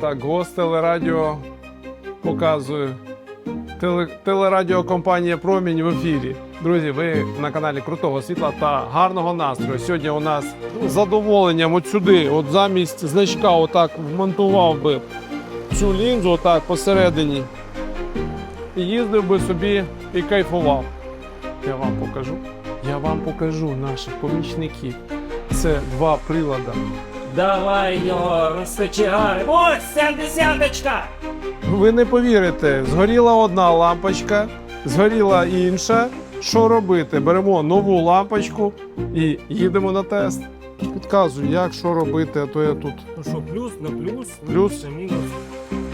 Так, гост телерадіо показує. Теле, телерадіокомпанія Промінь в ефірі. Друзі, ви на каналі Крутого Світла та гарного настрою. Сьогодні у нас з задоволенням от сюди, от замість значка, отак вмонтував би цю лінзу отак посередині. І їздив би собі і кайфував. Я вам покажу. Я вам покажу наших помічників. Це два прилади. Давай його розсочегаримо. Ось ця десяточка! Ви не повірите, згоріла одна лампочка, згоріла інша. Що робити? Беремо нову лампочку і їдемо на тест. Підказую, як що робити, а то я тут Ну що, плюс на плюс, Плюс. на мінус.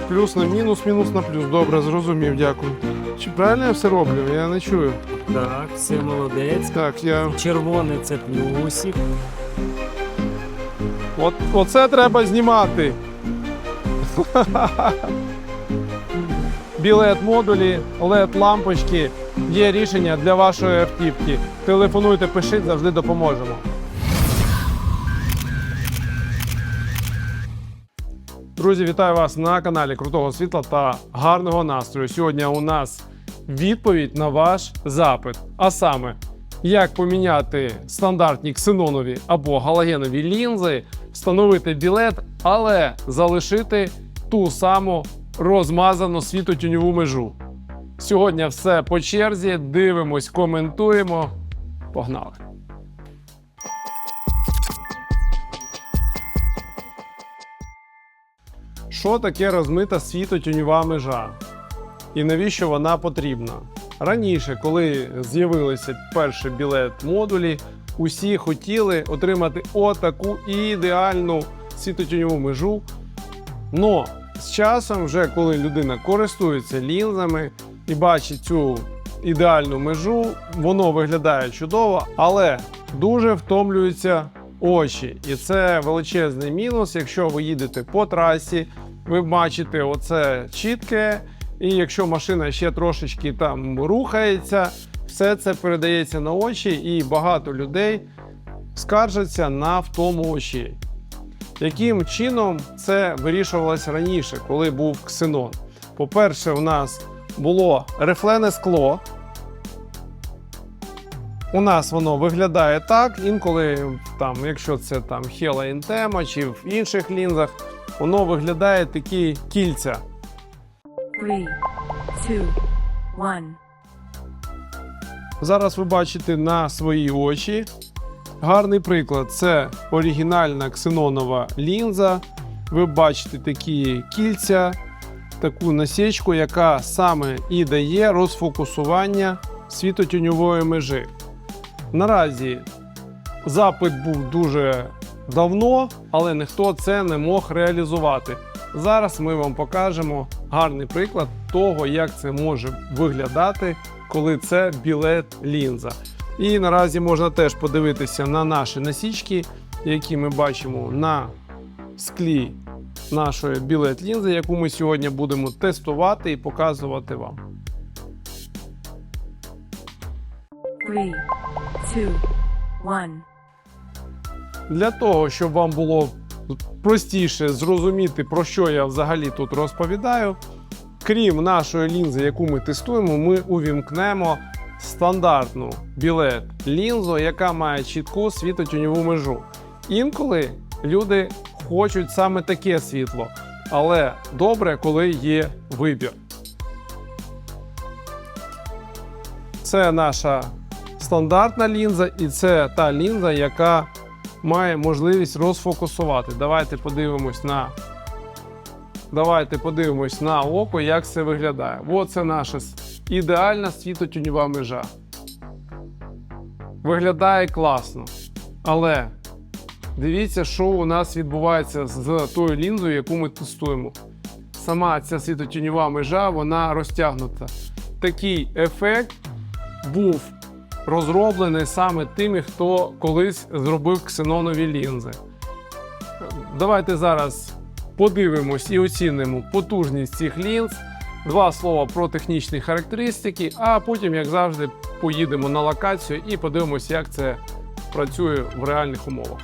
плюс на мінус, мінус на плюс. Добре, зрозумів, дякую. Чи правильно я все роблю? Я не чую. Так, все молодець. Так, я. Червоний це плюсик. От, оце треба знімати. Білет модулі, LED лампочки. Є рішення для вашої автівки. Телефонуйте, пишіть, завжди допоможемо. Друзі, вітаю вас на каналі Крутого Світла та гарного настрою. Сьогодні у нас відповідь на ваш запит. А саме, як поміняти стандартні ксенонові або галогенові лінзи, встановити білет, але залишити ту саму розмазану світотюньову межу. Сьогодні все по черзі. Дивимось, коментуємо. Погнали! Що таке розмита світотюньова межа? І навіщо вона потрібна? Раніше, коли з'явилися перші білет модулі, усі хотіли отримати отаку ідеальну світотюньову межу. Но з часом, вже коли людина користується лінзами і бачить цю ідеальну межу, воно виглядає чудово, але дуже втомлюються очі. І це величезний мінус, якщо ви їдете по трасі, ви бачите оце чітке. І якщо машина ще трошечки там рухається, все це передається на очі, і багато людей скаржаться на втому очей. Яким чином це вирішувалось раніше, коли був ксенон? По-перше, у нас було рифлене скло. У нас воно виглядає так, інколи, там, якщо це там Hella Intema чи в інших лінзах, воно виглядає такі кільця. Three, two, one. Зараз ви бачите на свої очі. Гарний приклад це оригінальна ксенонова лінза. Ви бачите такі кільця, таку насічку, яка саме і дає розфокусування світотюньової межі. Наразі запит був дуже давно, але ніхто це не мог реалізувати. Зараз ми вам покажемо гарний приклад того, як це може виглядати, коли це білет лінза. І наразі можна теж подивитися на наші насічки, які ми бачимо на склі нашої білет лінзи, яку ми сьогодні будемо тестувати і показувати вам. Three, two, one. Для того, щоб вам було простіше зрозуміти, про що я взагалі тут розповідаю, крім нашої лінзи, яку ми тестуємо, ми увімкнемо стандартну білет лінзу, яка має чітку світотюньову межу. Інколи люди хочуть саме таке світло, але добре, коли є вибір. Це наша стандартна лінза, і це та лінза, яка має можливість розфокусувати. Давайте подивимось на. Давайте подивимось на око, як це виглядає. Оце наша ідеальна світотюньова межа. Виглядає класно. Але дивіться, що у нас відбувається з тою лінзою, яку ми тестуємо. Сама ця світотюньова межа вона розтягнута. Такий ефект був розроблений саме тими, хто колись зробив ксенонові лінзи. Давайте зараз подивимось і оцінимо потужність цих лінз, два слова про технічні характеристики, а потім, як завжди, поїдемо на локацію і подивимось, як це працює в реальних умовах.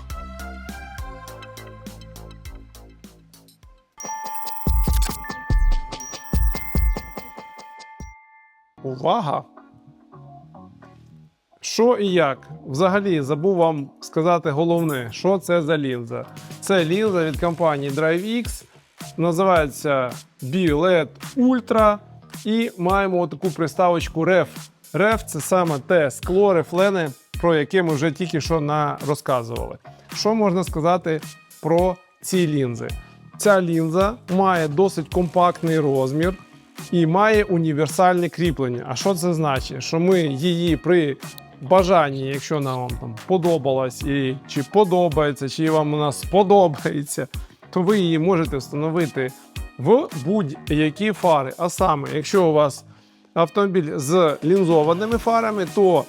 Увага! Що і як? Взагалі забув вам сказати головне, що це за лінза. Це лінза від компанії DriveX, називається BioLED Ultra. І маємо таку приставочку REF. REF це саме те скло рефлене, про яке ми вже тільки що розказували. Що можна сказати про ці лінзи? Ця лінза має досить компактний розмір і має універсальне кріплення. А що це значить? Що ми її при бажанні, якщо нам вам там подобалось, і чи подобається, чи вам вона сподобається, то ви її можете встановити в будь-які фари. А саме, якщо у вас автомобіль з лінзованими фарами, то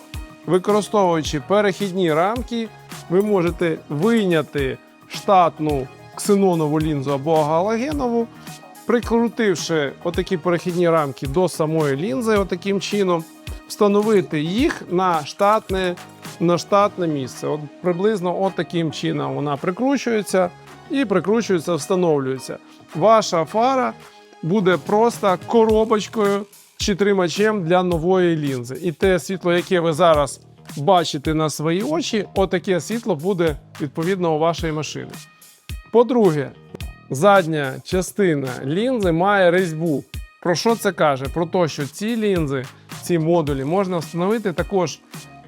використовуючи перехідні рамки, ви можете вийняти штатну ксенонову лінзу або галогенову, прикрутивши отакі перехідні рамки до самої лінзи, отаким чином, встановити їх на штатне, на штатне місце. От приблизно от таким чином вона прикручується і прикручується, встановлюється. Ваша фара буде просто коробочкою чи тримачем для нової лінзи. І те світло, яке ви зараз бачите на свої очі, отаке світло буде відповідно у вашої машини. По-друге, задня частина лінзи має різьбу. Про що це каже? Про те, що ці лінзи, ці модулі. Можна встановити також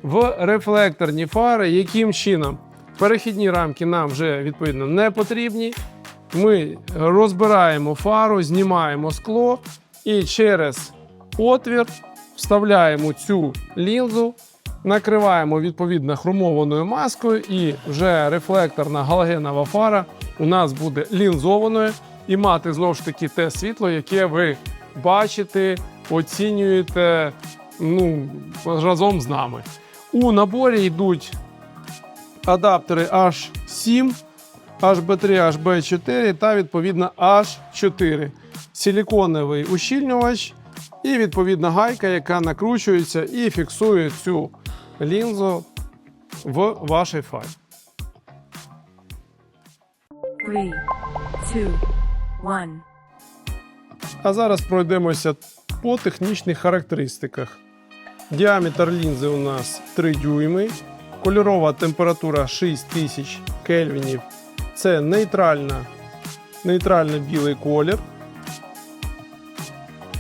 в рефлекторні фари, яким чином? Перехідні рамки нам вже відповідно не потрібні. Ми розбираємо фару, знімаємо скло і через отвір вставляємо цю лінзу, накриваємо відповідно хромованою маскою, і вже рефлекторна галогенова фара у нас буде лінзованою. І мати знову ж таки те світло, яке ви бачите, оцінюєте ну, разом з нами. У наборі йдуть адаптери H7, HB3, HB4 та відповідно H4. Силіконовий ущільнювач і відповідна гайка, яка накручується і фіксує цю лінзу в вашій файлі. Three, two, one. А зараз пройдемося по технічних характеристиках. Діаметр лінзи у нас 3 дюйми, кольорова температура 6000 кельвінів. Це нейтральна, нейтральний білий колір.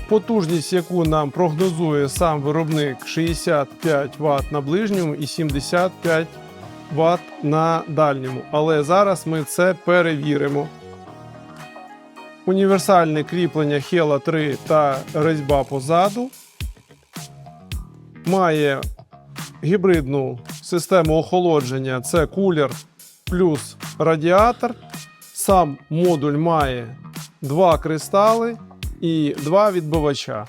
Потужність, яку нам прогнозує сам виробник 65 Вт на ближньому і 75 Вт на дальньому. Але зараз ми це перевіримо. Універсальне кріплення Hela 3 та резьба позаду. Має гібридну систему охолодження. Це кулер плюс радіатор. Сам модуль має два кристали і два відбивача.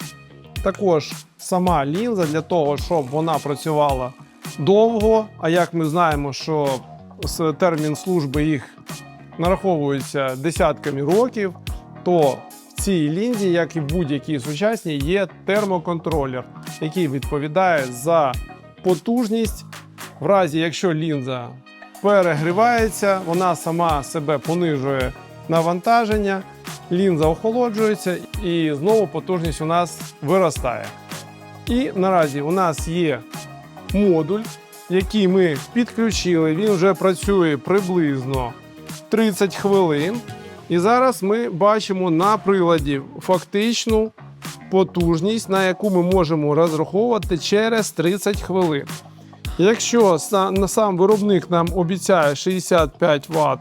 Також сама лінза для того, щоб вона працювала довго. А як ми знаємо, що термін служби їх нараховується десятками років, то в цій лінзі, як і в будь-якій сучасній, є термоконтролер, який відповідає за потужність. В разі, якщо лінза перегрівається, вона сама себе понижує навантаження, лінза охолоджується і знову потужність у нас виростає. І наразі у нас є модуль, який ми підключили. Він вже працює приблизно 30 хвилин. І зараз ми бачимо на приладі фактичну потужність, на яку ми можемо розраховувати через 30 хвилин. Якщо сам виробник нам обіцяє 65 Вт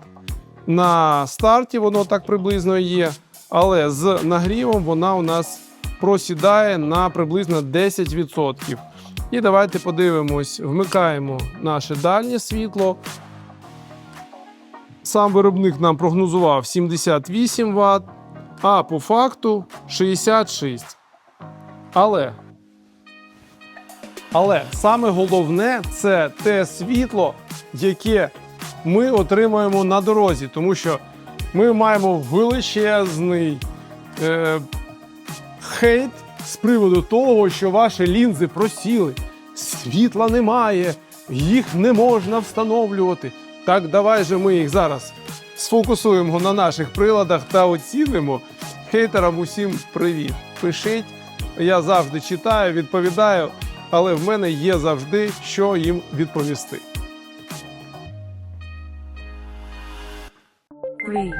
на старті, воно так приблизно є, але з нагрівом вона у нас просідає на приблизно 10%. І давайте подивимось, вмикаємо наше дальнє світло. Сам виробник нам прогнозував 78 Вт, а по факту 66. Але, але саме головне це те світло, яке ми отримуємо на дорозі, тому що ми маємо величезний е, хейт з приводу того, що ваші лінзи просіли, світла немає, їх не можна встановлювати. Так, давай же ми їх зараз сфокусуємо на наших приладах та оцінимо. Хейтерам усім привіт. Пишіть, Я завжди читаю, відповідаю, але в мене є завжди, що їм відповісти. Three,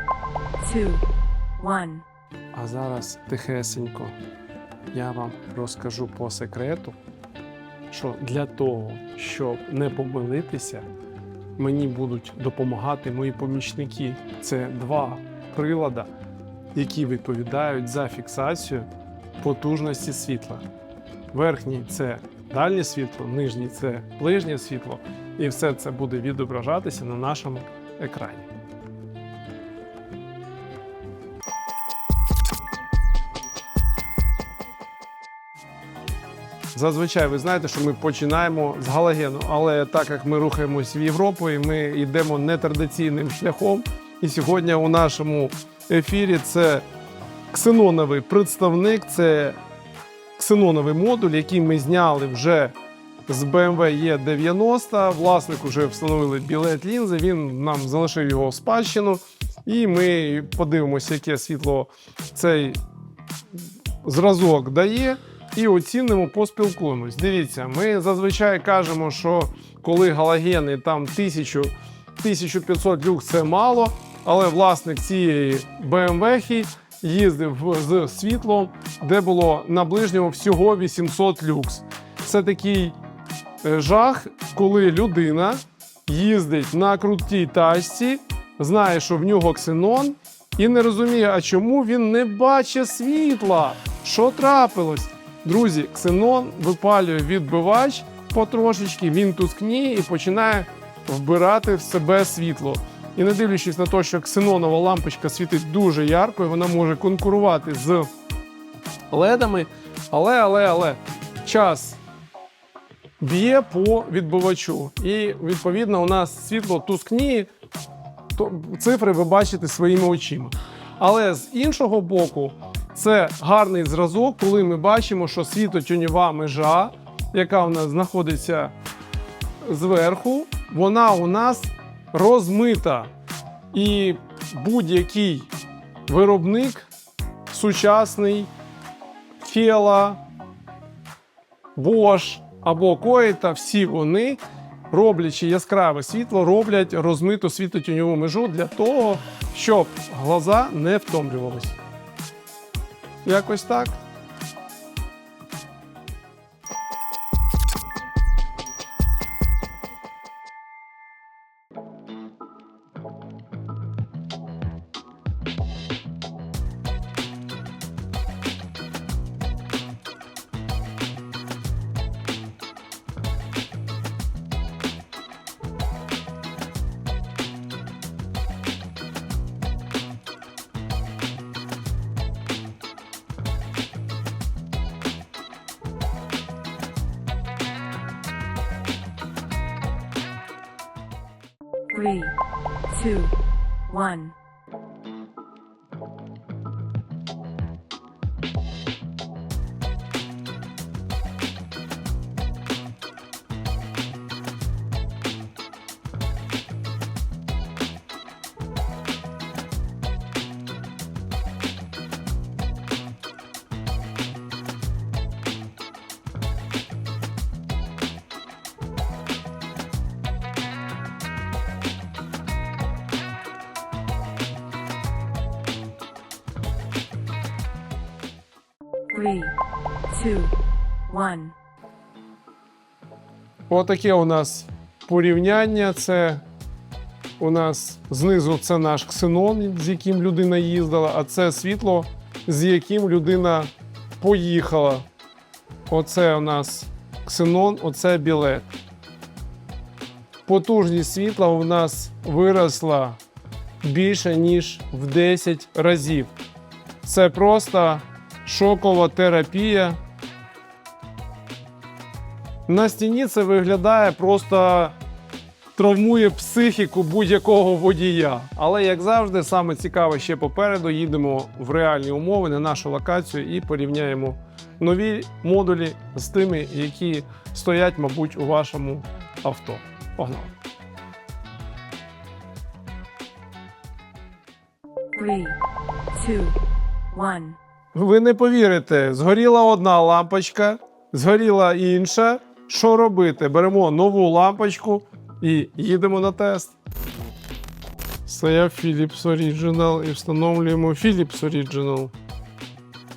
two, one. А зараз тихесенько я вам розкажу по секрету, що для того, щоб не помилитися, мені будуть допомагати мої помічники. Це два прилада, які відповідають за фіксацію потужності світла. Верхній це дальнє світло, нижній це ближнє світло, і все це буде відображатися на нашому екрані. Зазвичай ви знаєте, що ми починаємо з галогену, але так як ми рухаємось в Європу і ми йдемо нетрадиційним шляхом. І сьогодні у нашому ефірі це ксеноновий представник, це ксеноновий модуль, який ми зняли вже з BMW E90. Власник вже встановили білет лінзи. Він нам залишив його в спадщину. І ми подивимося, яке світло цей зразок дає і оцінимо, поспілкуємось. Дивіться, ми зазвичай кажемо, що коли галогени там 1000 1500 люкс це мало, але власник цієї BMW їздив з світлом, де було на ближньому всього 800 люкс. Це такий е, жах, коли людина їздить на крутій тачці, знає, що в нього ксенон, і не розуміє, а чому він не бачить світла. Що трапилось? Друзі, ксенон випалює відбивач потрошечки, він тускніє і починає вбирати в себе світло. І не дивлячись на те, що ксенонова лампочка світить дуже ярко, і вона може конкурувати з ледами. Але, але, але час б'є по відбивачу. І відповідно у нас світло тускніє, то цифри ви бачите своїми очима. Але з іншого боку, це гарний зразок, коли ми бачимо, що світотюньова межа, яка у нас знаходиться зверху, вона у нас розмита. І будь-який виробник сучасний, Філа, Bosch або Коїта, всі вони, роблячи яскраве світло, роблять розмиту світотіньову межу для того, щоб глаза не втомлювались. Якось так. Three, two, one. Three, two, one. Отаке у нас порівняння. Це у нас знизу це наш ксенон, з яким людина їздила, а це світло, з яким людина поїхала. Оце у нас ксенон, оце білет. Потужність світла у нас виросла більше, ніж в 10 разів. Це просто шокова терапія. На стіні це виглядає просто травмує психіку будь-якого водія. Але як завжди, саме цікаве ще попереду. Їдемо в реальні умови на нашу локацію і порівняємо нові модулі з тими, які стоять, мабуть, у вашому авто. Погнали! Three, two, one. Ви не повірите, згоріла одна лампочка, згоріла інша. Що робити? Беремо нову лампочку і їдемо на тест. Стояв Philips Original і встановлюємо Philips Original.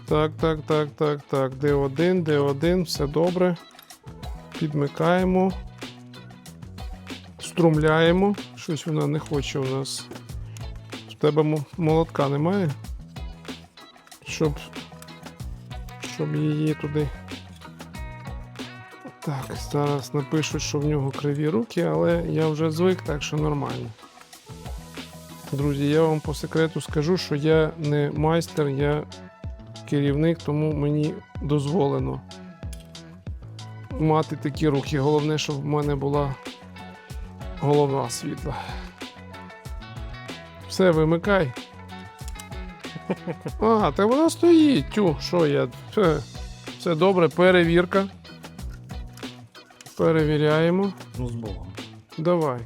Так, так, так, так, так. D1, D1, все добре. Підмикаємо. Струмляємо. Щось вона не хоче у нас. В тебе молотка немає? Щоб. Щоб її туди. Так, зараз напишуть, що в нього криві руки, але я вже звик, так що нормально. Друзі, я вам по секрету скажу, що я не майстер, я керівник, тому мені дозволено мати такі руки. Головне, щоб в мене була головна світла. Все, вимикай. А, та вона стоїть. Тю, що я. Все, добре, перевірка. Перевіряємо. Ну, з Богом. Давай.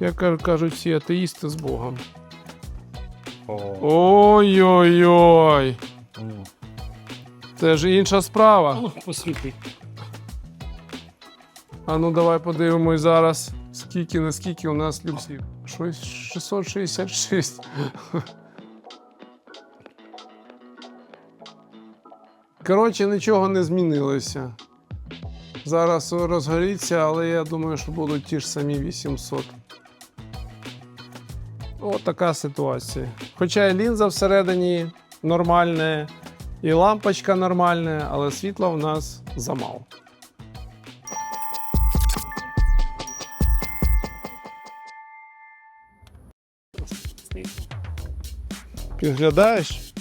Як кажуть всі атеїсти з Богом. Ой-ой-ой. Ну, Це ж інша справа. посвіти. А ну давай подивимось зараз, скільки наскільки у нас люксів. Щось 666. Коротше, нічого не змінилося. Зараз розгоріться, але я думаю, що будуть ті ж самі 800. От така ситуація. Хоча і лінза всередині нормальна, і лампочка нормальна, але світла у нас замало. Підглядаєш?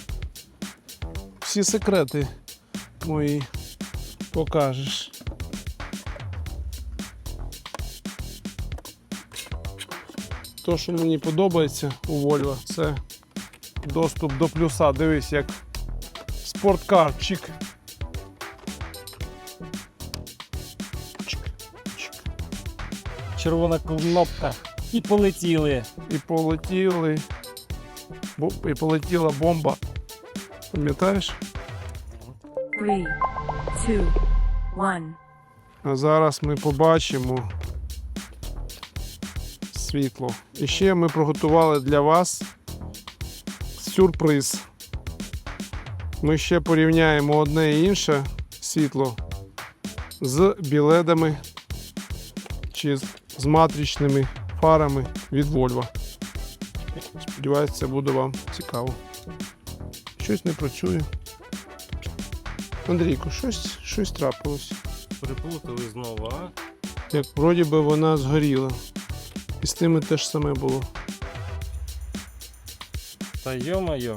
Всі секрети мої покажеш. То, що мені подобається у Volvo, це доступ до плюса. Дивись, як спорткарчик. Чик, чик. Червона кнопка. І полетіли. І полетіли. І полетіла бомба. Пам'ятаєш? Three, two, one. А зараз ми побачимо світло. І ще ми приготували для вас сюрприз. Ми ще порівняємо одне і інше світло з біледами чи з- матричними фарами від Volvo. Сподіваюся, це буде вам цікаво. Щось не працює. Андрійко, щось, щось трапилось. Переплутали знову, а? Як вроді би вона згоріла. І з тими теж саме було. Та йо-моє.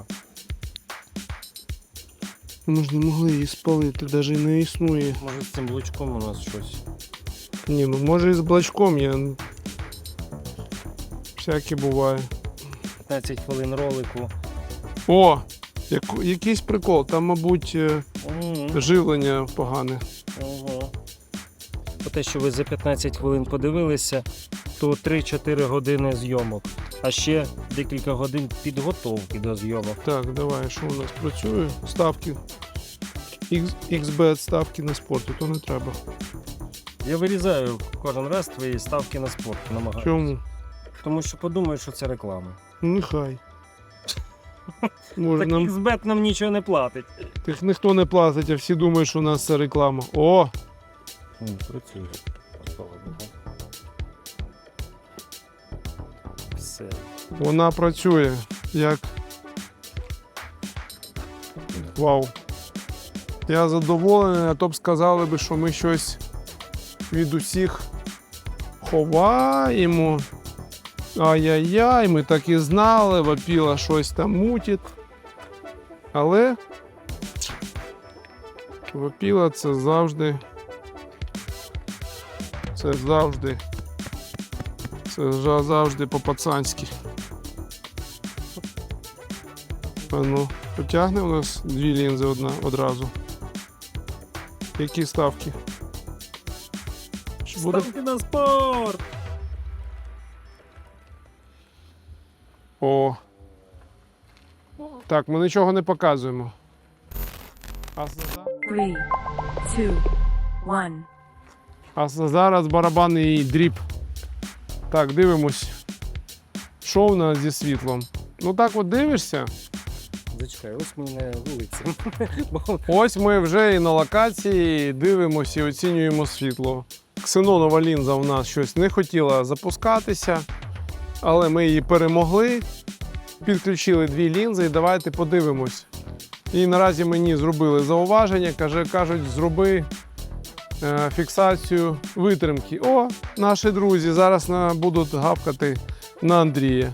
Ми ж не могли її спалити, навіть не існує. Може з цим блочком у нас щось. Ні, ну може і з блачком я. Всяке буває. 15 хвилин ролику. О! Як, якийсь прикол, там, мабуть, е, Угу. живлення погане. По те, що ви за 15 хвилин подивилися, то 3-4 години зйомок. А ще декілька годин підготовки до зйомок. Так, давай, що у нас працює? Ставки. XBet ставки на спорті, то не треба. Я вирізаю кожен раз твої ставки на спорт. Намагаюся. Чому? Тому що подумаю, що це реклама. Нехай. Може, Так нам XBet нам нічого не платить. тих ніхто не платить, а всі думають, що у нас це реклама. О! Працює. Все. Вона працює як. Вау. Я задоволений, а то б сказали би, що ми щось від усіх ховаємо. Ай-яй-яй, ми так і знали, вапіла щось там мутить. Але вапіла це завжди. Це завжди. Це завжди по-пацанськи. Ну, потягне у нас дві лінзи одна одразу. Які ставки? Чи буде? На спорт! О. Так, ми нічого не показуємо. А за- Three, two, one. А зараз барабанний дріб. Так, дивимось. Що в нас зі світлом? Ну так от дивишся. Зачекай, ось ми на вулиці. Ось ми вже і на локації дивимося і оцінюємо світло. Ксенонова лінза у нас щось не хотіла запускатися, але ми її перемогли. Підключили дві лінзи і давайте подивимось. І наразі мені зробили зауваження, кажуть, зроби е, фіксацію витримки. О, наші друзі зараз будуть гавкати на Андрія.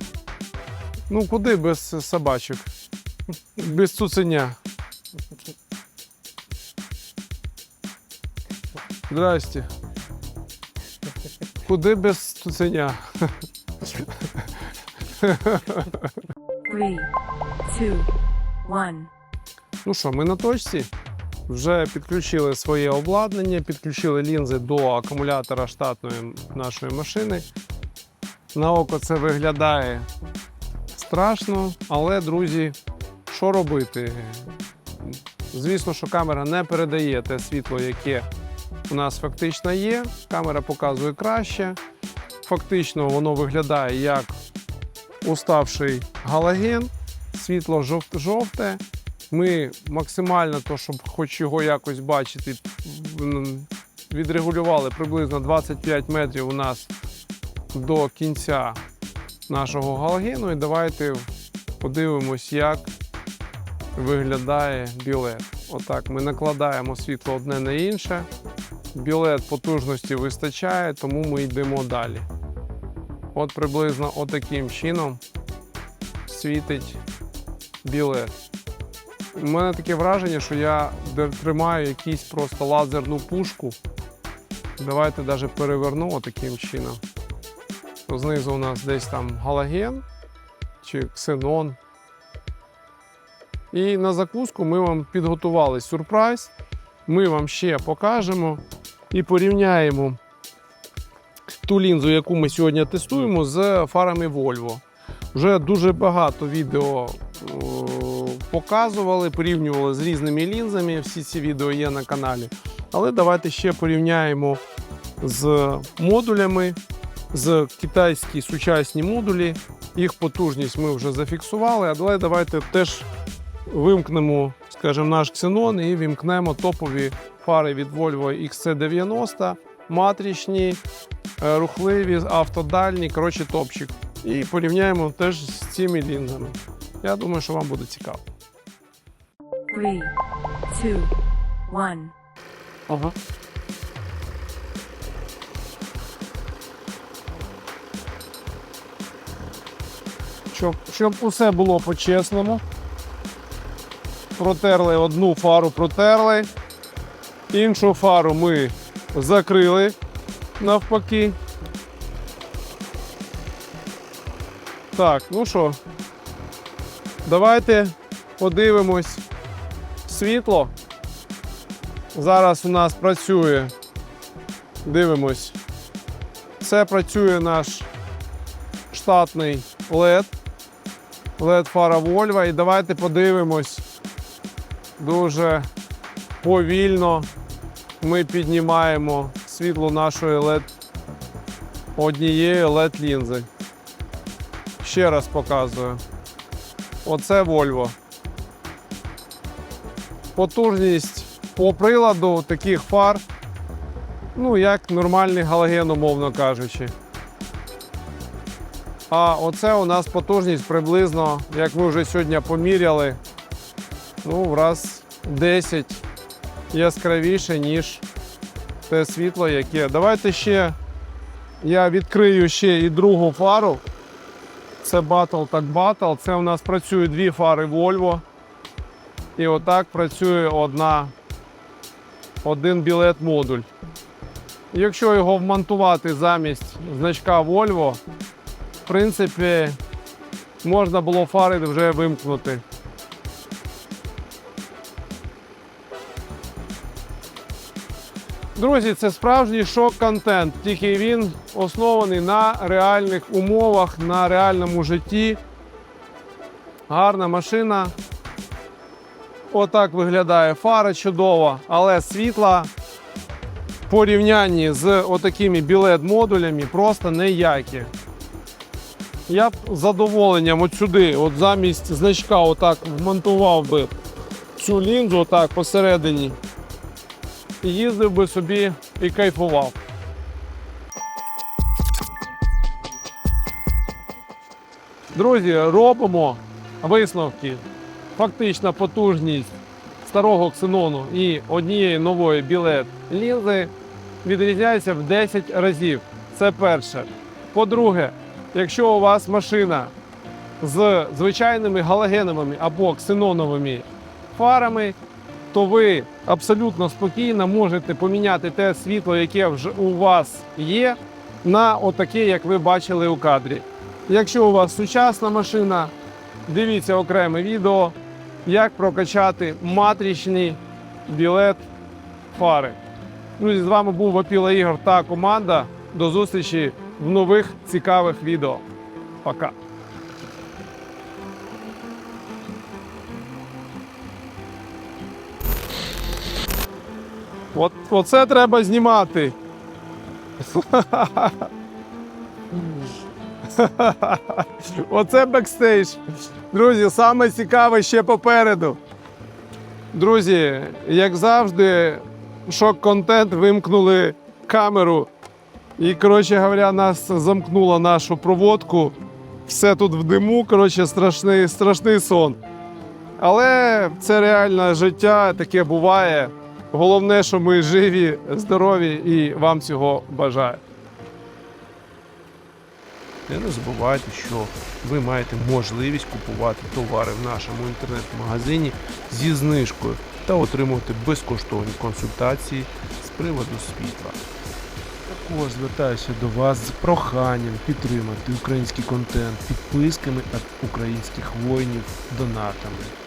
Ну куди без собачок? Без цуценя. Здрасте. Куди без цуценя? Ну що, ми на точці. Вже підключили своє обладнання, підключили лінзи до акумулятора штатної нашої машини. На око це виглядає страшно, але, друзі, що робити? Звісно, що камера не передає те світло, яке у нас фактично є. Камера показує краще. Фактично воно виглядає як уставший галоген, світло жовт- жовте. Ми максимально, то, щоб хоч його якось бачити, відрегулювали приблизно 25 метрів у нас до кінця нашого галогену. І давайте подивимось, як виглядає білет. Отак ми накладаємо світло одне на інше. Білет потужності вистачає, тому ми йдемо далі. От приблизно отаким чином світить білет. У мене таке враження, що я тримаю якусь просто лазерну пушку. Давайте навіть переверну таким чином. Знизу у нас десь там галоген чи ксенон. І на закуску ми вам підготували сюрприз. Ми вам ще покажемо і порівняємо ту лінзу, яку ми сьогодні тестуємо, з фарами Volvo. Вже дуже багато відео показували, порівнювали з різними лінзами. Всі ці відео є на каналі. Але давайте ще порівняємо з модулями, з китайські сучасні модулі. Їх потужність ми вже зафіксували, але давайте теж вимкнемо, скажімо, наш ксенон і вімкнемо топові фари від Volvo XC90, матричні, е, рухливі, автодальні, коротше, топчик. І порівняємо теж з цими лінзами. Я думаю, що вам буде цікаво. Three, two, one. Ага. Щоб, щоб усе було по-чесному. Протерли одну фару, протерли. Іншу фару ми закрили навпаки. Так, ну що, давайте подивимось світло. Зараз у нас працює. Дивимось. Це працює наш штатний LED. LED фара Volvo. І давайте подивимось. Дуже повільно ми піднімаємо світло нашої LED однієї LED лінзи. Ще раз показую. Оце Volvo. Потужність по приладу таких фар, ну, як нормальний галоген, умовно кажучи. А оце у нас потужність приблизно, як ми вже сьогодні поміряли, ну, раз 10 яскравіше, ніж те світло, яке. Давайте ще я відкрию ще і другу фару. Це Battle так Battle. Це у нас працюють дві фари Volvo. І отак працює одна, один білет модуль. Якщо його вмонтувати замість значка Volvo, в принципі, можна було фари вже вимкнути. Друзі, це справжній шок-контент, тільки він оснований на реальних умовах, на реальному житті. Гарна машина. Отак виглядає фара чудово, але світла в порівнянні з отакими білет-модулями просто ніякі. Я б з задоволенням от сюди, от замість значка, отак вмонтував би цю лінзу отак посередині. Їздив би собі і кайфував. Друзі, робимо висновки. Фактична потужність старого ксенону і однієї нової білет лінзи відрізняється в 10 разів. Це перше. По-друге, якщо у вас машина з звичайними галогеновими або ксеноновими фарами, то ви абсолютно спокійно можете поміняти те світло, яке вже у вас є, на отаке, як ви бачили у кадрі. Якщо у вас сучасна машина, дивіться окреме відео, як прокачати матричний білет фари. Друзі, з вами був Вапіла Ігор та команда. До зустрічі в нових цікавих відео. Пока. От, оце треба знімати. Оце бекстейдж. Друзі, саме цікаве ще попереду. Друзі, як завжди, шок-контент вимкнули камеру. І, коротше говоря, нас замкнула нашу проводку. Все тут в диму, коротше, страшний, страшний сон. Але це реальне життя, таке буває. Головне, що ми живі, здорові і вам цього бажаю. Не забувайте, що ви маєте можливість купувати товари в нашому інтернет-магазині зі знижкою та отримувати безкоштовні консультації з приводу світла. Також звертаюся до вас з проханням підтримати український контент підписками від українських воїнів донатами.